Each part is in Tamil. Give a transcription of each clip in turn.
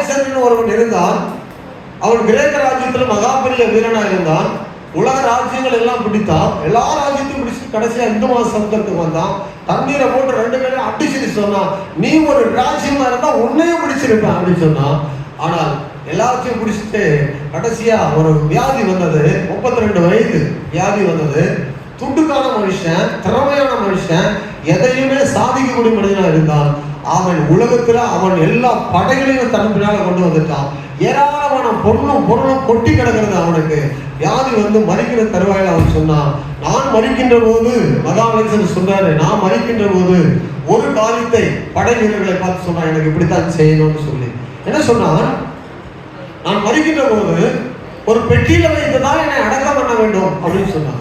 அலெக்சாண்டர் ஒருவன் இருந்தான் அவன் கிரேக்க ராஜ்யத்தில் மகா பெரிய வீரனா இருந்தான் உலக ராஜ்யங்கள் எல்லாம் பிடித்தான் எல்லா ராஜ்யத்தையும் பிடிச்சு கடைசியா இந்து மாத சமுத்திரத்துக்கு வந்தான். தண்ணீரை போட்டு ரெண்டு பேரும் அடிச்சுட்டு சொன்னான் நீ ஒரு ராஜ்யமா இருந்தா உன்னையும் பிடிச்சிருப்பேன் அப்படின்னு சொன்னான். ஆனால் எல்லாத்தையும் பிடிச்சிட்டு கடைசியா ஒரு வியாதி வந்தது. முப்பத்தி ரெண்டு வயது வியாதி வந்தது. துண்டுக்கான மனுஷன் திறமையான மனுஷன் எதையுமே சாதிக்கக்கூடிய மனிதனாக இருந்தான். அவன் உலகத்தில் அவன் எல்லா படைகளையும் தன் கொண்டு வந்துட்டான் ஏராளமான பொருளும் பொருளும் கொட்டி கிடக்கிறது அவனுக்கு. வியாதி வந்து மறிக்கிற தருவாயில் அவன் சொன்னான். நான் மறிக்கின்ற போது மதாமலேசன் சொன்னாரு நான் மறிக்கின்ற போது ஒரு காரியத்தை படை வீரர்களை பார்த்து சொன்னான். எனக்கு இப்படித்தான் செய்யணும்னு சொல்லி. என்ன சொன்னான்? நான் மறிக்கின்ற போது ஒரு பெட்டியில வைத்துதான் என்னை அடக்கம் பண்ண வேண்டும் அப்படின்னு சொன்னான்.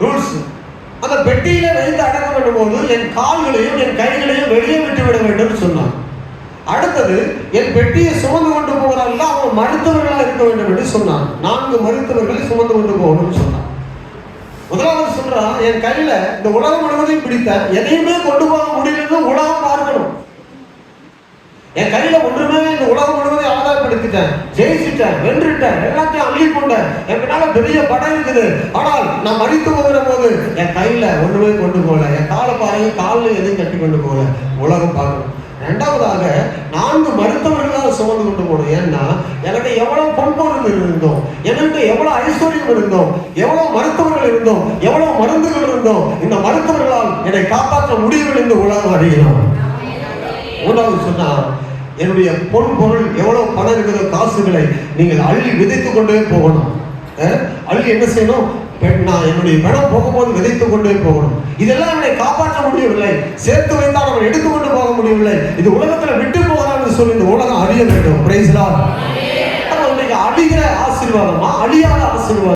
ரூல்ஸ். அந்த பெட்டியில வைத்து அடக்கம் பண்ணும்போது என் கால்களையும் என் கைகளையும் வெளியே விட்டு விட வேண்டும் சொன்னான். அடுத்தது என் பெட்டியை சுமந்து கொண்டு போகிறார்கள் அவன் மருத்துவர்களாக இருக்க வேண்டும் என்று சொன்னான். நான்கு மருத்துவர்களை சுமந்து கொண்டு போகணும்னு சொன்னான். முதலாவது சொல்றான் என் கையில இந்த உலகம் முழுவதையும் பிடித்தேன் எதையுமே கொண்டு போக முடியலன்னு உலகம் பார்க்கணும். என் கையில ஒன்றுமே இந்த உலகம் முழுவதையும் ஆதாரப்படுத்திட்டேன் ஜெயிச்சிட்டேன் வென்றுட்டேன் எல்லாத்தையும் அள்ளி கொண்டேன். என் பின்னால பெரிய படம் இருக்குது. ஆனால் நான் மறித்து என் கையில் ஒன்றுமே கொண்டு போகல. என் காலை பாருங்க காலில் எதையும் கட்டி கொண்டு போகல. உலகம் பார்க்கணும். ரெண்டாவதாக நான்கு மருத்துவர்களால் சுமந்து கொண்டு போகணும் ஏன்னா எனக்கு எவ்வளவு பொன்பொருள் இருந்தோம். எனக்கு எவ்வளவு ஐஸ்வர்யம் இருந்தோம். எவ்வளவு மருத்துவர்கள் இருந்தோம். எவ்வளவு மருந்துகள் இருந்தோம். இந்த மருத்துவர்களால் என்னை காப்பாற்ற முடியும் என்று உலகம் அறியணும் மூன்றாவது சொன்னால் என்னுடைய பொன் பொருள் எவ்வளவு பணம் இருக்கிற காசுகளை நீங்கள் அள்ளி விதைத்து கொண்டே போகணும். அள்ளி என்ன செய்யணும்? நான் என்னுடைய பணம் போகும்போது விதைத்து கொண்டே போகணும். இதெல்லாம் என்னை காப்பாற்ற முடியவில்லை. சேர்த்து வைத்தால் அவன் எடுத்துக்கொண்டு போக முடியவில்லை. இது உலகத்துல விட்டு போகிறான்னு சொல்லி இந்த உலகம் அழிய வேண்டும். பிரைஸ்லா இன்னைக்கு அழிகிற ஆசீர்வாதமா? அழியாத ஆசீர்வாதம்?